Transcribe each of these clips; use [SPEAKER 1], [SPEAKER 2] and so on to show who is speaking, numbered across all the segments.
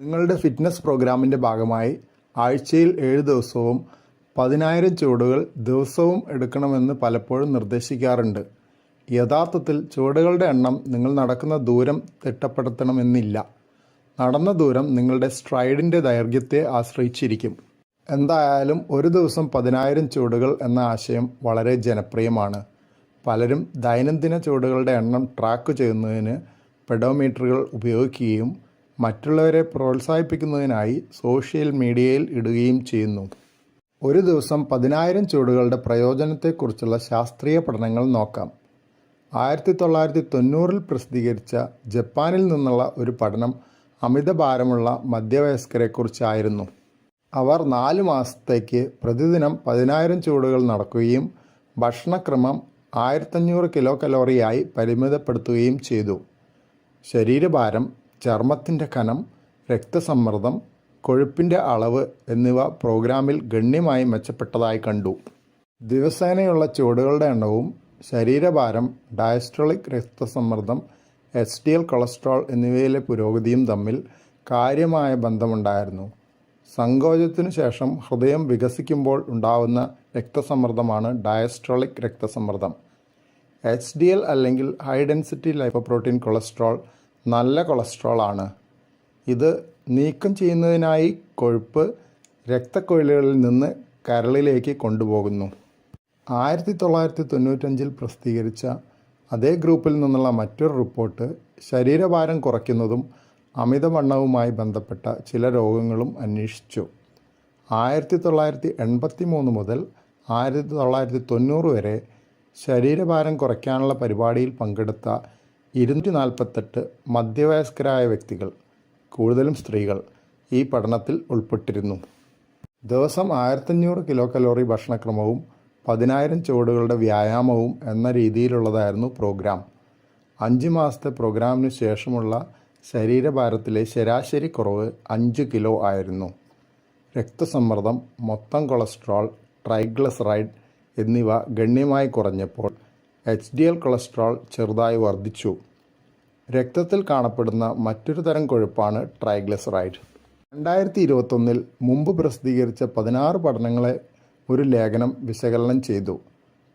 [SPEAKER 1] നിങ്ങളുടെ ഫിറ്റ്നസ് പ്രോഗ്രാമിന്റെ ഭാഗമായി ആഴ്ചയിൽ ഏഴ് ദിവസവും പതിനായിരം ചുവടുകൾ ദിവസവും എടുക്കണമെന്ന് പലപ്പോഴും നിർദ്ദേശിക്കാറുണ്ട്. യഥാർത്ഥത്തിൽ ചുവടുകളുടെ എണ്ണം നിങ്ങൾ നടക്കുന്ന ദൂരം തിട്ടപ്പെടുത്തണമെന്നില്ല. നടന്ന ദൂരം നിങ്ങളുടെ സ്ട്രൈഡിന്റെ ദൈർഘ്യത്തെ ആശ്രയിച്ചിരിക്കും. എന്തായാലും ഒരു ദിവസം പതിനായിരം ചുവടുകൾ എന്ന ആശയം വളരെ ജനപ്രിയമാണ്. പലരും ദൈനംദിന ചുവടുകളുടെ എണ്ണം ട്രാക്ക് ചെയ്യുന്നതിന് പെഡോമീറ്ററുകൾ ഉപയോഗിക്കുകയും മറ്റുള്ളവരെ പ്രോത്സാഹിപ്പിക്കുന്നതിനായി സോഷ്യൽ മീഡിയയിൽ ഇടുകയും ചെയ്യുന്നു. ഒരു ദിവസം പതിനായിരം ചുവടുകളുടെ പ്രയോജനത്തെക്കുറിച്ചുള്ള ശാസ്ത്രീയ പഠനങ്ങൾ നോക്കാം. ആയിരത്തി തൊള്ളായിരത്തി തൊണ്ണൂറിൽ പ്രസിദ്ധീകരിച്ച ജപ്പാനിൽ നിന്നുള്ള ഒരു പഠനം അമിതഭാരമുള്ള മധ്യവയസ്കരെക്കുറിച്ചായിരുന്നു. അവർ നാല് മാസത്തേക്ക് പ്രതിദിനം പതിനായിരം ചുവടുകൾ നടക്കുകയും ഭക്ഷണക്രമം ആയിരത്തഞ്ഞൂറ് കിലോ കലോറിയായി പരിമിതപ്പെടുത്തുകയും ചെയ്തു. ശരീരഭാരം ചർമ്മത്തിന്റെ കനം രക്തസമ്മർദ്ദം കൊഴുപ്പിന്റെ അളവ് എന്നിവ പ്രോഗ്രാമിൽ ഗണ്യമായി മെച്ചപ്പെട്ടതായി കണ്ടു. ദിവസേനയുള്ള ചുവടുകളുടെ എണ്ണവും ശരീരഭാരം ഡയസ്ട്രോളിക് രക്തസമ്മർദ്ദം എച്ച് ഡി എൽ കൊളസ്ട്രോൾ എന്നിവയിലെ പുരോഗതിയും തമ്മിൽ കാര്യമായ ബന്ധമുണ്ടായിരുന്നു. സങ്കോചത്തിനു ശേഷം ഹൃദയം വികസിക്കുമ്പോൾ ഉണ്ടാവുന്ന രക്തസമ്മർദ്ദമാണ് ഡയസ്ട്രോളിക് രക്തസമ്മർദ്ദം. എച്ച് ഡി എൽ അല്ലെങ്കിൽ ഹൈ ഡെൻസിറ്റി ലൈപ്പോപ്രോട്ടീൻ കൊളസ്ട്രോൾ നല്ല കൊളസ്ട്രോളാണ് ഇത് നീക്കം ചെയ്യുന്നതിനായി കൊഴുപ്പ് രക്തക്കൊഴിലുകളിൽ നിന്ന് കരളിലേക്ക് കൊണ്ടുപോകുന്നു. ആയിരത്തി തൊള്ളായിരത്തി തൊണ്ണൂറ്റഞ്ചിൽ പ്രസിദ്ധീകരിച്ച അതേ ഗ്രൂപ്പിൽ നിന്നുള്ള മറ്റൊരു റിപ്പോർട്ട് ശരീരഭാരം കുറയ്ക്കുന്നതും അമിതവണ്ണവുമായി ബന്ധപ്പെട്ട ചില രോഗങ്ങളും അന്വേഷിച്ചു. ആയിരത്തി തൊള്ളായിരത്തി എൺപത്തി മൂന്ന് മുതൽ ആയിരത്തി തൊള്ളായിരത്തി തൊണ്ണൂറ് വരെ ശരീരഭാരം കുറയ്ക്കാനുള്ള പരിപാടിയിൽ പങ്കെടുത്ത ഇരുന്നൂറ്റി നാൽപ്പത്തെട്ട് മധ്യവയസ്കരായ വ്യക്തികൾ കൂടുതലും സ്ത്രീകൾ ഈ പഠനത്തിൽ ഉൾപ്പെട്ടിരുന്നു. ദിവസം ആയിരത്തഞ്ഞൂറ് കിലോ കലോറി ഭക്ഷണക്രമവും പതിനായിരം ചുവടുകളുടെ വ്യായാമവും എന്ന രീതിയിലുള്ളതായിരുന്നു പ്രോഗ്രാം. അഞ്ച് മാസത്തെ പ്രോഗ്രാമിന് ശേഷമുള്ള ശരീരഭാരത്തിലെ ശരാശരി കുറവ് അഞ്ച് കിലോ ആയിരുന്നു. രക്തസമ്മർദ്ദം മൊത്തം കൊളസ്ട്രോൾ ട്രൈഗ്ലിസറൈഡ് എന്നിവ ഗണ്യമായി കുറഞ്ഞപ്പോൾ എച്ച് ഡി എൽ കൊളസ്ട്രോൾ ചെറുതായി വർദ്ധിച്ചു. രക്തത്തിൽ കാണപ്പെടുന്ന മറ്റൊരു തരം കൊഴുപ്പാണ് ട്രൈഗ്ലിസറൈഡ്. രണ്ടായിരത്തി ഇരുപത്തൊന്നിൽ മുമ്പ് പ്രസിദ്ധീകരിച്ച പതിനാറ് പഠനങ്ങളെ ഒരു ലേഖനം വിശകലനം ചെയ്തു.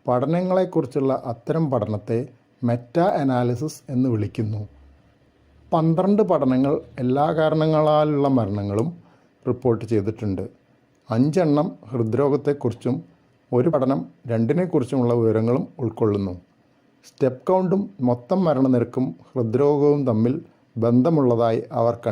[SPEAKER 1] പഠനങ്ങളെക്കുറിച്ചുള്ള അത്തരം പഠനത്തെ മെറ്റ അനാലിസിസ് എന്ന് വിളിക്കുന്നു. പന്ത്രണ്ട് പഠനങ്ങൾ എല്ലാ കാരണങ്ങളാലുള്ള മരണങ്ങളും റിപ്പോർട്ട് ചെയ്തിട്ടുണ്ട്. അഞ്ചെണ്ണം ഹൃദ്രോഗത്തെക്കുറിച്ചും ഒരു പഠനം രണ്ടിനെക്കുറിച്ചുമുള്ള വിവരങ്ങളും ഉൾക്കൊള്ളുന്നു. സ്റ്റെപ്പ് കൗണ്ടും മൊത്തം മരണനിരക്കും ഹൃദ്രോഗവും തമ്മിൽ ബന്ധമുള്ളതായി അവർ കണ്ടു.